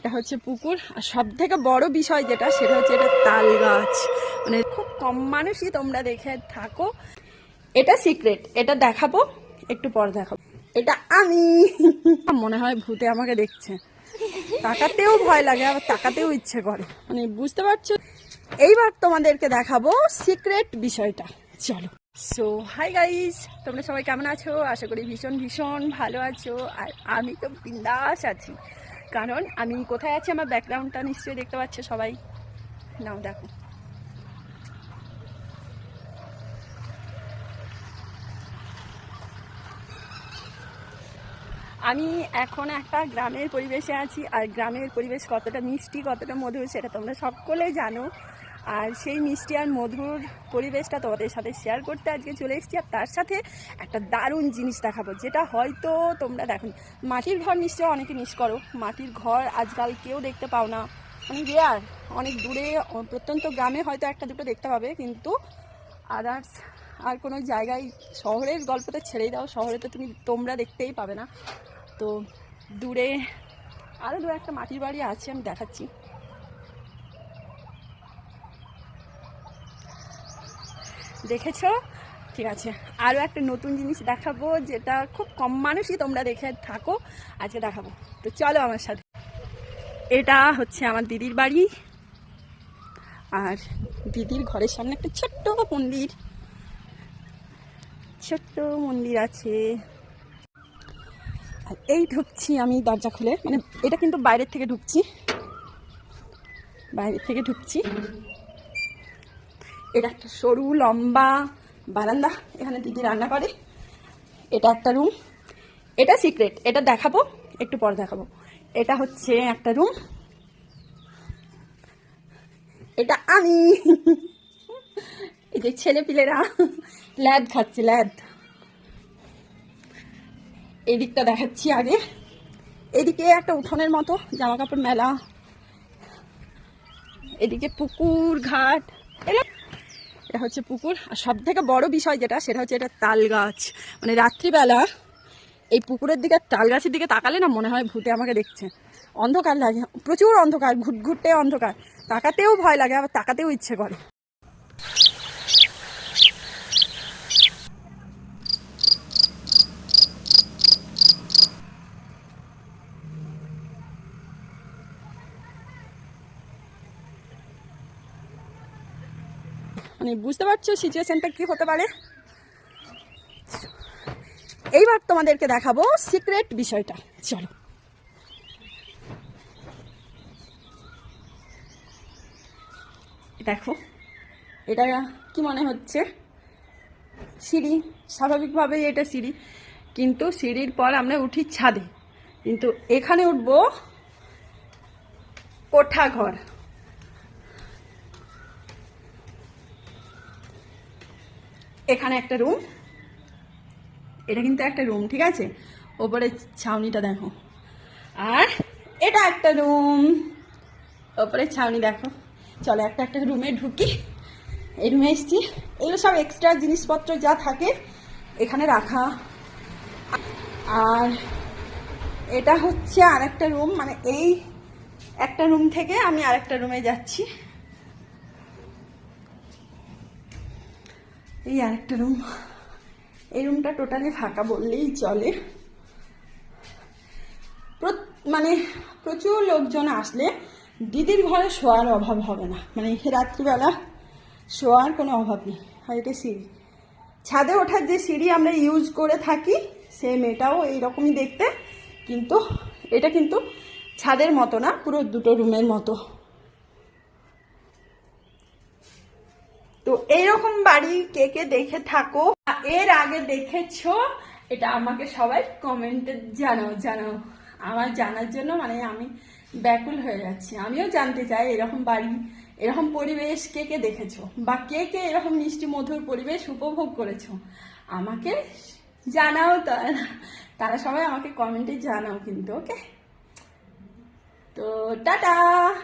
এটা হচ্ছে পুকুর। আর সব থেকে বড় বিষয় যেটা, সেটা হচ্ছে এটা তাল গাছ। মানে খুব কম মানুষই তোমরা দেখে থাকো। এটা সিক্রেট, এটা দেখাবো, একটু পর দেখাবো। এটা আমি। মনে হয় ভূতে আমাকে দেখছে। তাকাতেও ভয় লাগে, আবার তাকাতেও ইচ্ছে করে। মানে বুঝতে পারছ? এইবার তোমাদেরকে দেখাবো সিক্রেট বিষয়টা। চলো। সো হাই গাইস তোমরা সবাই কেমন আছো? আশা করি ভীষণ ভীষণ ভালো আছো। আর আমি তো বিন্দাস আছি। কারণ আমি কোথায় আছি, আমার ব্যাকগ্রাউন্ডটা নিশ্চয়ই দেখতে পাচ্ছে সবাই। নাও, দেখো। আমি এখন একটা গ্রামের পরিবেশে আছি, আর গ্রামের পরিবেশ কতটা মিষ্টি, কতটা মধুর, সেটা তোমরা সকলে জানো। আর সেই মিষ্টি আর মধুর পরিবেশটা তোমাদের সাথে শেয়ার করতে আজকে চলে এসেছি। আর তার সাথে একটা দারুণ জিনিস দেখাবো, যেটা হয়তো তোমরা দেখো, মাটির ঘর নিশ্চয়ই অনেকে মিস করো। মাটির ঘর আজকাল কেউ দেখতে পাও না। মানে রেয়ার অনেক দূরে প্রত্যন্ত গ্রামে হয়তো একটা দুটো দেখতে পাবে, কিন্তু আদার্স আর কোনো জায়গায়, শহরের গল্পটা ছেড়েই দাও, শহরে তো তুমি, তোমরা দেখতেই পাবে না। তো দূরে আরও দু একটা মাটির বাড়ি আছে, আমি দেখাচ্ছি। দেখেছ? ঠিক আছে। আরও একটা নতুন জিনিস দেখাবো যেটা খুব কম মানুষই তোমরা দেখে থাকো। আজকে দেখাবো। তো চলো আমার সাথে। এটা হচ্ছে আমার দিদির বাড়ি। আর দিদির ঘরের সামনে একটা ছোট্ট মন্দির। ছোট্ট মন্দির আছে। আর এই ঢুকছি আমি দরজা খুলে। মানে এটা কিন্তু বাইরের থেকে ঢুকছি। বাইরের থেকে ঢুকছি। এটা একটা সরু, লম্বা বারান্দা, এখানে দিদি রান্না করে, এটা একটা রুম এটা সিক্রেট এটা দেখাবো, একটু পর দেখাবো। এটা হচ্ছে একটা রুম এটা আমি। এই যে ছেলে পিলেরা ল্যাদ খাচ্ছে, ল্যাদ। এদিকটা দেখাচ্ছি আগে। এদিকে একটা উঠোনের মতো জামা কাপড় মেলা। এদিকে পুকুর, ঘাট। এলা এটা হচ্ছে পুকুর। আর সব থেকে বড় বিষয় যেটা, সেটা হচ্ছে এটা তাল গাছ। মানে রাত্রিবেলা এই পুকুরের দিকে, তাল গাছের দিকে তাকালে না মনে হয় ভূতে আমাকে দেখছে। অন্ধকার লাগে, প্রচুর অন্ধকার, ঘুটঘুটে অন্ধকার। তাকাতেও ভয় লাগে, আবার তাকাতেও ইচ্ছে করে। মানে বুঝতে পারছ সিচুয়েশনটা কি হতে পারে? এইবার তোমাদেরকে দেখাবো সিক্রেট বিষয়টা। চলো। দেখো, এটা কি মনে হচ্ছে? সিঁড়ি, স্বাভাবিকভাবেই এটা সিঁড়ি, কিন্তু সিঁড়ির পর আমরা উঠি ছাদে। কিন্তু এখানে উঠবো কোঠা এখানে একটা রুম এটা কিন্তু একটা রুম ঠিক আছে? ওপরে ছাউনিটা দেখো। আর এটা একটা রুম ওপরে ছাউনি দেখো। চলো একটা একটা রুমে ঢুকি। এই রুমে এসছি। এগুলো সব এক্সট্রা জিনিসপত্র যা থাকে এখানে রাখা। আর এটা হচ্ছে আর একটা রুম মানে এই একটা রুম থেকে আমি আরেকটা রুমে যাচ্ছি। এই আরেকটা রুম এই রুমটা টোটালি ফাঁকা বললেই চলে। মানে প্রচুর লোকজন আসলে দিদির ঘরে শোয়ার অভাব হবে না। মানে রাত্রিবেলা শোয়ার কোনো অভাব নেই। আর এটা সিঁড়ি। ছাদে ওঠার যে সিঁড়ি আমরা ইউজ করে থাকি সেম এটাও এইরকমই দেখতে। কিন্তু এটা কিন্তু ছাদের মতো না, পুরো দুটো রুমের মতো। তো এইরকম বাড়ি কে কে দেখে থাকো। এর আগে দেখেছ, এটা আমাকে সবাই কমেন্টে জানাও জানাও। আমার জানার জন্য মানে আমি ব্যাকুল হয়ে যাচ্ছি। আমিও জানতে চাই এরকম বাড়ি, এরকম পরিবেশ কে কে দেখেছ? বা কে কে এরকম মিষ্টি মধুর পরিবেশ উপভোগ করেছ? আমাকে জানাও তা- তারা সবাই আমাকে কমেন্টে জানাও কিন্তু ওকে তো টাটা!